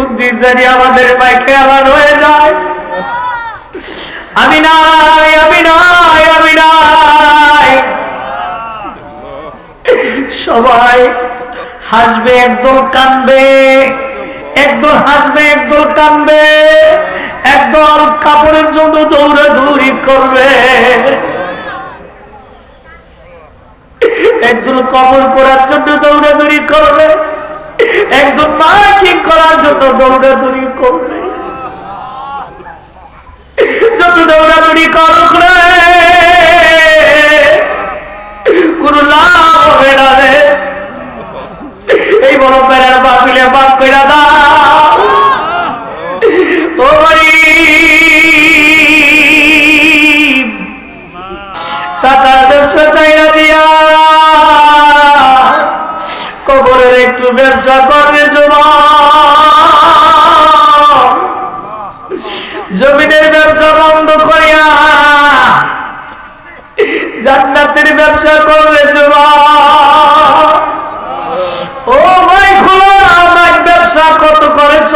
কোন দিন জানি আমাদের মাইকে আবার হয়ে যায়। আমি নাই আমি নাই আমি নাই। সবাই হাসবে, একদল কানবে একদল হাসবে, একদল কানবে একদল কাপড়ের জন্য দৌড়াদৌড়ি করবে। একদল কবর করার জন্য দৌড়াদৌড়ি করবে, একদল মার্কিং করার জন্য দৌড়াদৌড়ি করবে যত দৌড়াদৌড়ি রে কোন লাভ হবে না রে। এই বড় প্যারার বাপ কইরা ব্যবসা দিয়া, কবরের একটু ব্যবসা করবে যুবক ব্যবসা যুবক ও ভাই খোলা মাইক ব্যবসা কত করেছ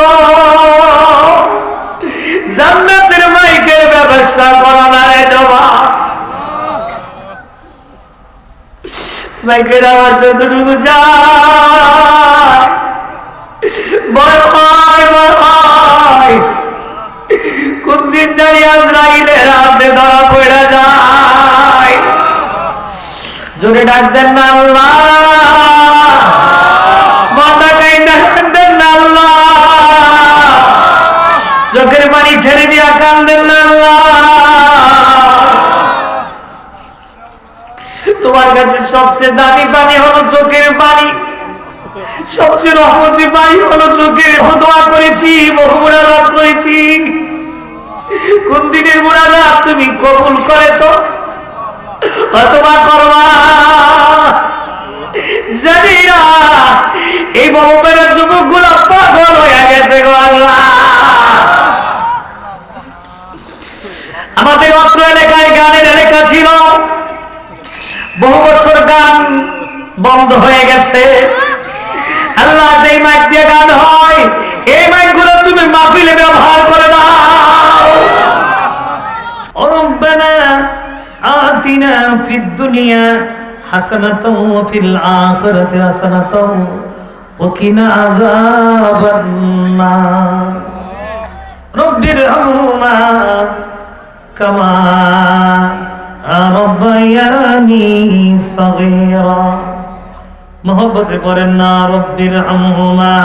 জান্নাতের মাইকের ব্যবসা করা না রে মাইকের যতটুকু ডাক দেন না আল্লাহ। ডাক দেন না আল্লাহ। চোখের পানি ছেড়ে না আল্লাহ। তোমার কাছে সবচেয়ে দামি পানি হলো চোখের পানি। সবচেয়ে রহমতি পানি হলো চোখের দোয়া করেছি, বহু মুনাজাত করেছি। কোন দিনের তুমি কবুল করেছ? অথবা করবা জানি না যুবকের যুবকগুলো পাগল হয়ে গেছে গো আমাদের অত্র এলাকায় গানের এলাকা ছিল। বহু বছর গান বন্ধ হয়ে গেছে। আল্লাহ যে মাইক দিয়ে গান হয়, এই মাইকগুলো তুমি মাফিলে ব্যবহার করে দাও। অরব্বানা আতিনা ফিদ দুনিয়া হাসানাতাও ওয়া ফিল আখিরাতি হাসানাতাও। وقنا عذاب النار رب ارحمهما كما ربياني صغيرا মোহব্বতে পড়েন না রব্বির হামহুমা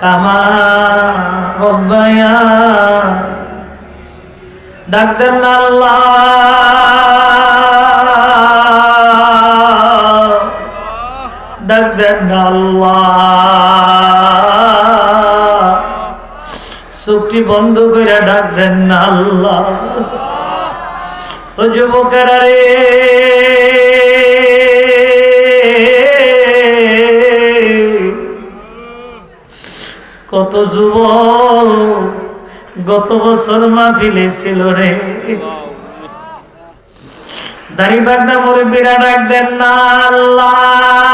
কামা রব্বায়া ডাকতেন না আল্লাহ ডাকতেন না আল্লাহ। চোখটি বন্ধ করে ডাক দেন আল্লাহ। ও যুবকেরা রে। কত যুবক গত বছর মাহফিলে ছিল রে। দাড়ি বাগনা মুরব্বীরা ডাক দেন না আল্লাহ।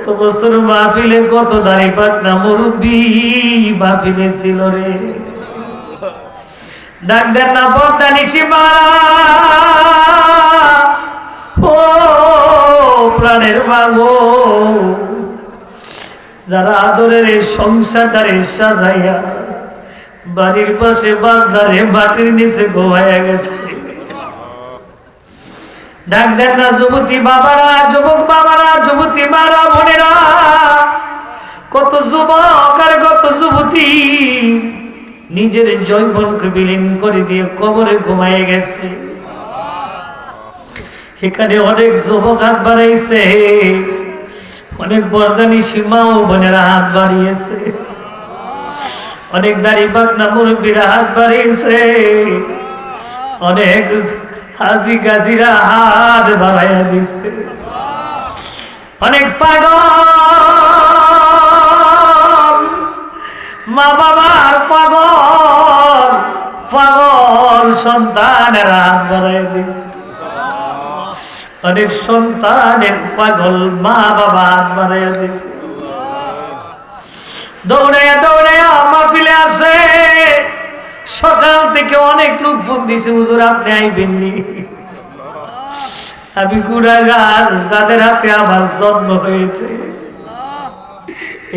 কত বছর মাহফিলে কত দাড়ি পাকনা মুরব্বী মাহফিলে ছিল রে। ডাক দেন না পর্দা নিশি ও প্রাণের মাগো যারা আদরের এই সংসারটারে সাজাইয়া বাড়ির পাশে বাজারে মাটির নিচে গোয়াইয়া গেছে। ডাক দেন না যুবতী বাবারা, যুবক বাবারা, যুবতী মারা, বোনেরা। কত যুবক আর কত যুবতী নিজের জৈবনকে বিলীন করে দিয়ে কবরে ঘুমাইয়ে গেছে। এখানে অনেক যুবক হাত বাড়াইছে, অনেক বরদানি সীমা ও বোনেরা হাত বাড়িয়েছে। অনেক দাড়ি পাকনা মুরব্বীরা হাত বাড়িয়েছে। অনেক হাজি গাজিরা হাত বাড়াইয়া দিছে। অনেক পাগল। মা বাবার পাগল। পাগল সন্তানের হাত বাড়াইয়া দিছে। অনেক সন্তানের পাগল মা বাবা মারাইয়া দিছে। দৌড়াইয়া থেকে অনেক লোক ফোন দিছে, হুজুর, আপনি আইবেননি? আমি গুণাগার, যাদের হাতে আমার জন্ম হয়েছে।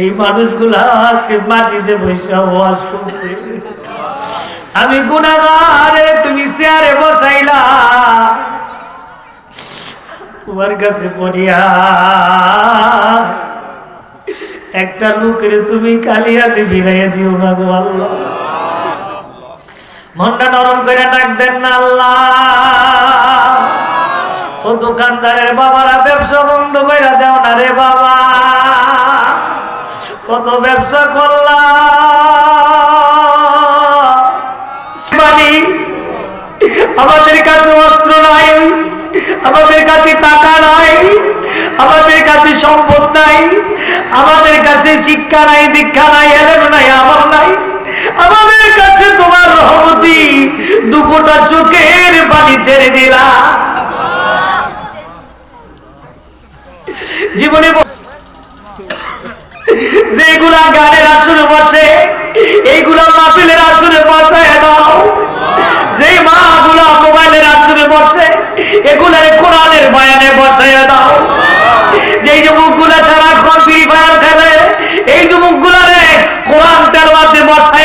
এই মানুষগুলা আজকে মাটিতে বৈশা ওয়াজ শুনছে। আমি গুণাগারে তুমি চেয়ারে বসাইলা। তোমার কাছে পড়িয়া একটা লোকের তুমি কালিয়াতে ফিরাইয়া দিও না গো আল্লাহ। মনটা নরম করে ডাক দেন না আল্লাহ। ও দোকানদারের বাবারা, ব্যবসা বন্ধ করে দেও না রে বাবা। কত ব্যবসা করলাম। মানে আমাদের কাছে অস্ত্র নাই, আমাদের কাছে টাকা নাই, আমাদের কাছে সম্পদ নাই, আমাদের কাছে শিক্ষা নাই, দীক্ষা নাই এলেন নাই আমার নাই রহমতি দুপোটা চোখের পানি ছেড়ে দিলা জীবনে যেগুলা গানের আসরে বসে, এইগুলা মাহফিলের আসরে বসায় দাও। যে মা গুলা মোবাইলের আসরে বসে, এগুলার কোরআনের বয়ানে বসায় দাও। যেই যুবকগুলা সারাক্ষণ ফ্রি ফায়ার খেলে, এই যুবক গুলারে কোরআন তেলবাতে বসায়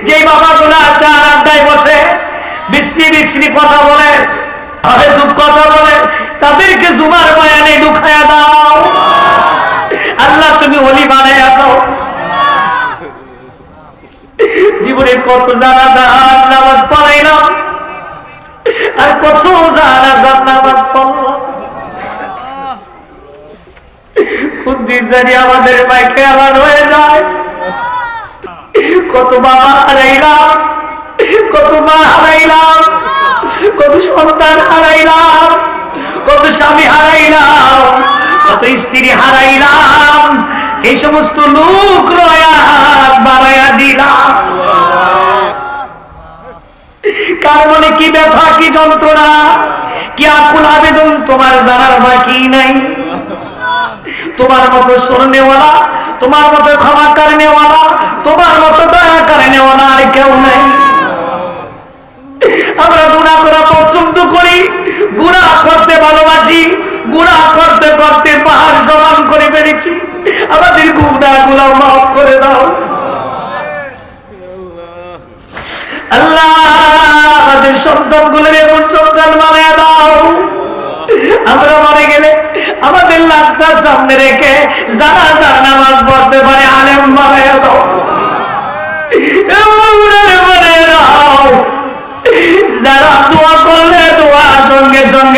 দাও যেই বাবা গুলা চার আড্ডায় বসে বিশ্রী বিশ্রী কথা বলে আরে দুঃখ কথা বলে, তাদেরকে জুমার বয়ানে ঢুকায়া দাও। আল্লাহ, তুমি অলি বানাইয়া দাও। জীবনে কত নামাজ পড়াইলাম, আর কত নামাজ পড়লাম। জানি আমাদের মাইকে আবার হয়ে কত বাবা হারাইলাম, কত মা হারাইলাম, কত সন্তান হারাইলাম, কত স্বামী হারাইলাম, কত স্ত্রী হারাইলাম, এই সমস্ত লোক রয়াত দিলাম। কার মনে কি ব্যথা, কি যন্ত্রণা, কি আকুল আবেদন, তোমার জানার বাকি নাই। তোমার মতো স্মরণেওয়ালা তোমার মতো ক্ষমা কারণেওয়ালা তোমার মতো দয়া কারণেওয়ালা আর কেউ নাই। আমরা গুণা করা পছন্দ করি গুণা করতে ভালোবাসি গুণা করতে করতে পাহাড় সমান করে ফেলেছি। আমাদের গুণা গুলা মাফ করে দাও। আমাদের সন্তান দাও। আমরা মরে গেলে আমাদের লাশটা সামনে রেখে যার নামাজ পড়তে পারে, আলেম বানিয়ে দাও।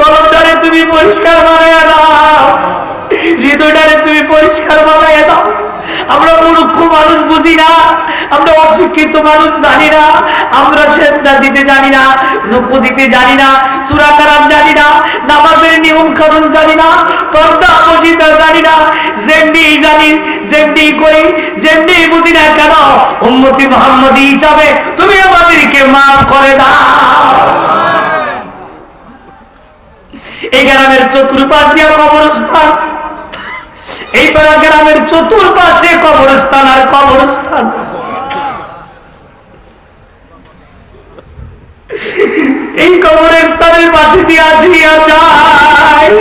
কলমটারে তুমি পরিষ্কার বানাইয়া দাও। হৃদয়টারে তুমি পরিষ্কার বানাইয়া দাও। আমরা মূর্খ মানুষ বুঝি না, আমরা অশিক্ষিত মানুষ জানি না, আমরা শেষদা দিতে জানি না রুকু দিতে জানি না, সুরা কারাম জানি না, নামাজের নিয়ম কানুন জানি না, পর্দা মসজিদা জানি না, যেমনি জানি, যেমনি করি, যেমনি বুঝি না কেন উন্নতি মোহাম্মদী হিসাবে তুমি আমাদেরকে মাফ করে দাও। এই গ্রামের চতুর্পাশ দিয়ে কবরস্থান। এই পাড়া গ্রামের চতুর্পাশে কবরস্থান আর কবরস্থান। এই কবরস্থানের পাশে দিয়ে আসিয়া যায়।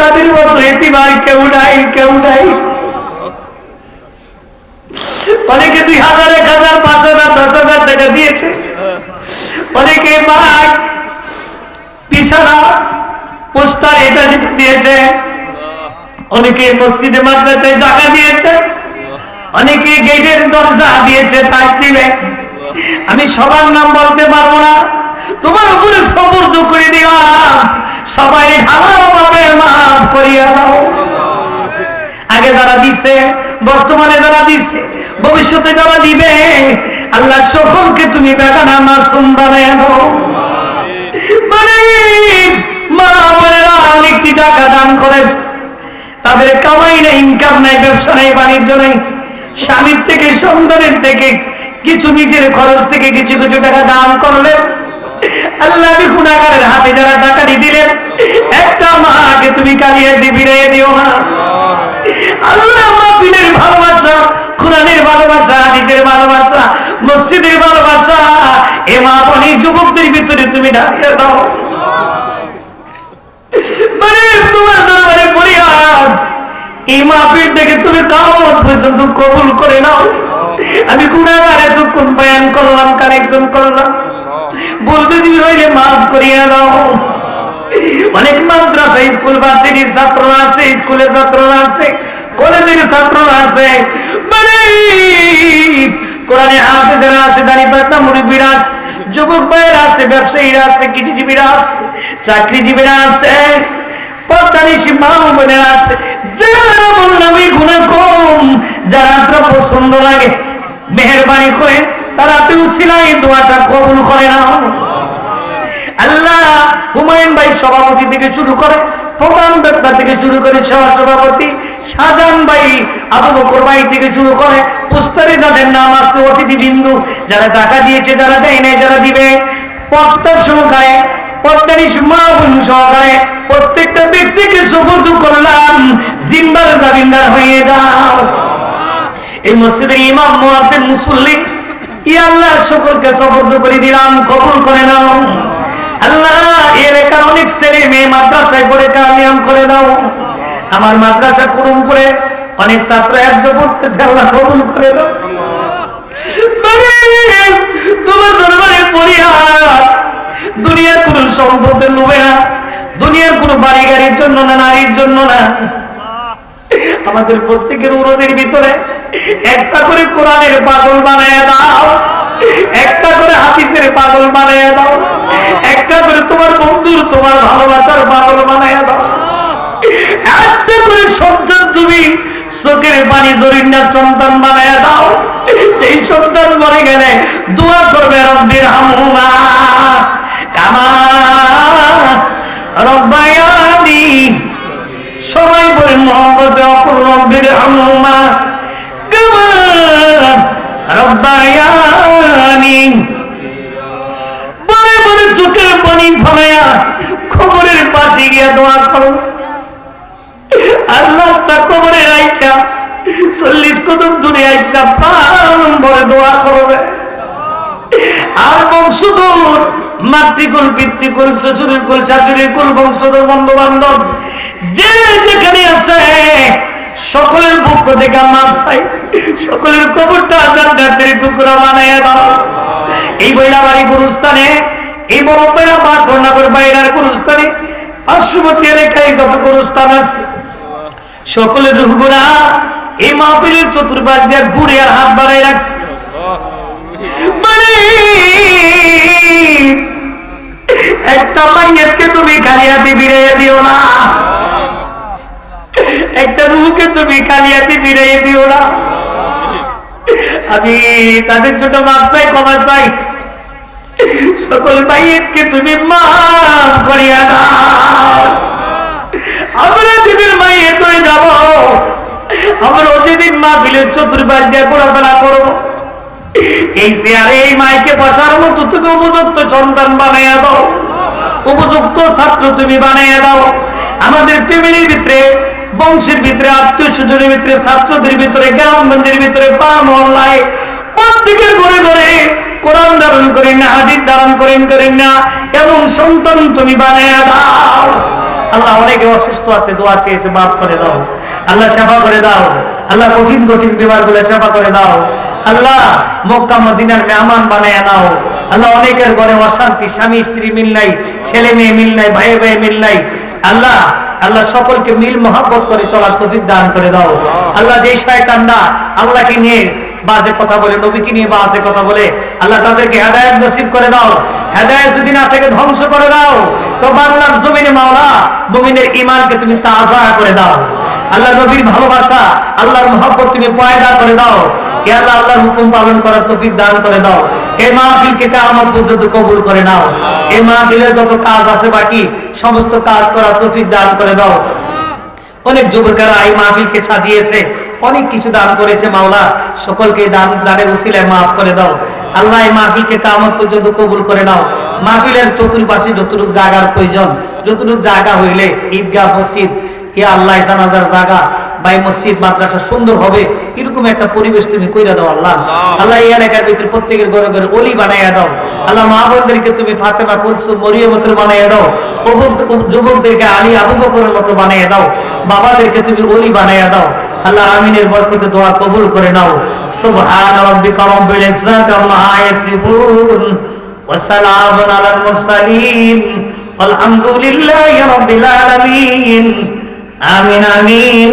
তাদের মতো এতিবার কেউ নাই কেউ নাই। অনেকে দুই হাজার, এক হাজার, পাঁচ হাজার, দশ হাজার টাকা দিয়েছে। অনেকে মাঠ বিছানা, পোস্টার, এটা সেটা দিয়েছে। অনেকে মসজিদে মাদ্রাসায় জায়গা দিয়েছে। অনেকে গেটের দরজা দিয়েছে তাজ দিবে। আমি সবার নাম বলতে পারব না। তোমার উপরে সবর্দ করে দিলাম। সবাই ভালোভাবে মাফ করিয়া দাও। আগে যারা দিছে, বর্তমানে যারা দিছে, ভবিষ্যতে যারা দিবে আল্লাহ সকলকে তুমি বেগানা মাসুম বানায় দাও। মানে মা বোনেরা টাকা দান করেছে তাদের কামাই ইনকাম নাই, ব্যবসা বাণিজ্য স্বামীর থেকে, সন্তানের থেকে কিছু নিজের খরচ থেকে কিছু কিছু টাকা দান করলেন। আল্লাহ আমি গুণাগারের হাতে যারা টাকাটি দিলেন, একটা মাকে তুমি কালিয়ে দিবি রে দিও না। আল্লাহ মাহফিলের ভালোবাসা, কোরআনের ভালোবাসা, নিজের ভালোবাসা, মসজিদের ভালোবাসা, এ মা বোনের যুবকদের ভিতরে তুমি দাঁড়িয়ে দাও। মানে তোমার দরবারে ফরিয়াদ, এই মাহফিল থেকে তুমি কামত পর্যন্ত কবুল করে নাও। আমি গুণাগার এতক্ষণ বয়ান করলাম কানেকশন করলাম? বলবে তুমি হইলে মাফ করিয়া দাও। অনেক মাদ্রাসা, স্কুল ভার্সিটির ছাত্ররা আছে স্কুলের ছাত্ররা আছে, কলেজের ছাত্ররা আছে। মানে কোরআনে হাফেজেরা আছে, দাঁড়ি পাতনা মুরব্বীরা আছে, যুবক ভাইয়েরা আছে, ব্যবসায়ীরা আছে, কৃষিজীবীরা আছে, চাকরিজীবীরা আছে পদ্মানিশী মা যারা বললাম গুণা কম, যারা আপনার পছন্দ লাগে, মেহরবানি করে তারা তুই ছিলাই দোয়াটা কবুল করে না। আল্লাহ হুমায়ুন ভাই সভাপতি থেকে শুরু করে প্রধান ব্যক্তা থেকে শুরু করে সহ সভাপতি শাহজাহান ভাই, আবু বকর ভাই থেকে শুরু করে পোস্টারে যাদের নাম আছে অতিথি বিন্দু যারা টাকা দিয়েছে, যারা দেয় নাই, যারা দিবে। পত্তার সহকারে পত্তারিশ মা বোন সহকারে প্রত্যেকটা ব্যক্তিকে সুপর্দ করলাম জিম্বার জামিনদার হয়ে যাও। এই মসজিদের ইমাম মুয়াজ্জিন মুসল্লি ই আল্লাহ সকলকে সফর্দ করে দিলাম, কবুল করে নাও। আল্লাহ এলাকার অনেক ছেলে মেয়ে মাদ্রাসায় পড়ে কামিয়াম করে দাও। আমার মাদ্রাসা কুরুম করে অনেক ছাত্র একজো পড়তেছে, আল্লাহ কবুল করে দাও মানে তোমার দরবারে পরিহার দুনিয়ার কোন সম্পদের লোভে না, দুনিয়ার কোন বাড়ি গাড়ির জন্য না, নারীর জন্য না। আমাদের প্রত্যেকের উরদের ভিতরে একটা করে কোরআনের পাগল বানায় দাও। একটা করে হাদিসের পাগল বানায় দাও। একটা করে তোমার বন্ধুর, তোমার ভালোবাসার পাগল বানায় দাও। একটা সবাই বলে মোহাম্মদ হামুমা কামা রব্বায়ানি বলে বলে চোখের পানি ফলাইয়া খবরের পাশে গিয়া দোয়া করো। আর লাশটা কবরে রাইখা চল্লিশ কদম দূরে আইসা প্রাণ ভরে দোয়া করবে। আর বংশধর, মাতৃকুল, পিতৃকুল শ্বশুরের কুল শাশুড়ির কুল বংশধর বন্ধু বান্ধব যে যেখানে আছে সকলের পক্ষ থেকে মাছ চাই। সকলের কবরটা আজান জান্নাতের টুকরা বানাইয়া দাও। এই বইলাবাড়ি গুরুস্থানে, এই বড় বেড়া বা কর্ণাগর বাইরার গুরুস্থানে, পার্শ্ববর্তী এলাকায় যত গুরুস্থান আছে, সকলের রুহগুনা এই মাহফিলের চতুর্পাশ দিয়ে ঘুরে আর হাত বাড়াই রাখছে। মানে একটা মাইয়াতকে তুমি কালিয়াতি ফিরাইয়া দিও না। একটা রুহকে তুমি কালিয়াতি ফিরাইয়া দিও না। আমি তাদের ছোট মাপ চাই, ক্ষমা চাই। সকল মাইয়াতকে তুমি মাফ করিয়া দাও। আমরা যেদিন মাইয়ে যাব, আমরা যেদিন মা চতুর্পাশ দিয়ে ঘোরাফেরা করব। এই এই মাইকে বসার মতো তুমি উপযুক্ত সন্তান বানাইয়া দাও। উপযুক্ত ছাত্র তুমি বানাইয়া দাও। আমাদের ফ্যামিলির ভিতরে বংশের ভিতরে আত্মীয় স্বজনের ভিতরে, ছাত্রদের ভিতরে, গ্রামগঞ্জের ভিতরে পা মহল্লায় প্রত্যেকের ঘরে ঘরে কোরআন ধারণ করেন না, হাদিস ধারণ করেন করেন না। এমন সন্তান তুমি বানাইয়া দাও। আল্লাহ অনেকে অসুস্থ আছে, দোয়া চেয়েছে, মাফ করে দাও। আল্লাহ সেবা করে দাও। আল্লাহ কঠিন কঠিন বিমারগুলো সেবা করে দাও। আল্লাহ মক্কা, মদিনার মেহমান বানায় নাও আল্লাহ অনেকের ঘরে অশান্তি, স্বামী, স্ত্রী মিল নাই, ছেলে মেয়ে মিল নাই ভাই ভাই মিল নাই। আল্লাহ আল্লাহ সকলকে মিল মহাব্বত করে চলার তফিক দান করে দাও। আল্লাহ। যেই শয়তানরা আল্লাহকে নিয়ে বাজে কথা বলে, নবীকে নিয়ে বাজে কথা বলে, আল্লাহ তাদেরকে হেদায়ত নসিব করে দাও। হেদায়ত যদি না থেকে ধ্বংস করে দাও। তো বাংলার জমিনে মাওলা, মুমিনের ইমানকে তুমি তাজা করে দাও। আল্লাহ নবীর ভালোবাসা, আল্লাহর মহব্বত তুমি পয়দা করে দাও। এ আল্লাহ, আল্লাহর হুকুম পালন করার তৌফিক দান করে দাও। এই মাহফিলকে কামত পর্যন্ত কবুল করে নাও। এই মাহফিলের যত কাজ আছে বাকি, সমস্ত কাজ করার তৌফিক দান করে দাও। অনেক যুবকেরা এই মাহফিলকে সাজিয়েছে। অনেক কিছু দান করেছে মাওলা। সকলকে দান, দানের উসিলায় মাফ করে দাও। আল্লাহ এই মাহফিলকে কামত পর্যন্ত কবুল করে নাও। মাহফিলের চতুর্পাশে যতটুকু জায়গার প্রয়োজন, যতটুকু জায়গা হইলে ঈদগাহ মসজিদ এ আল্লাহ জানাজার জায়গা। বা মসজিদ, মাদ্রাসা সুন্দর হবে, এরকম একটা পরিবেশ তুমি কইরা দাও, আল্লাহ। আল্লাহ এই এলাকার ভিতরে প্রত্যেকের ঘরে ঘরে অলি বানাইয়া দাও। আল্লাহ মা বোনদেরকে তুমি ফাতেমা কুলসুম মরিয়মতের বানাইয়া দাও। যুবকদেরকে আলী আবু বকরের মতো বানাইয়া দাও। বাবাদেরকে তুমি অলি বানাইয়া দাও। আল্লাহ আমিনের বরকতে দোয়া কবুল করে নাও। সুবহান রাব্বিকা রাব্বিল ইজ্জাত আম্মা ইয়াসিফুন ওয়া সালামুন আলাল মুরসালিন। আলহামদুলিল্লাহি রাব্বিল আলামিন। আমিন আমিন।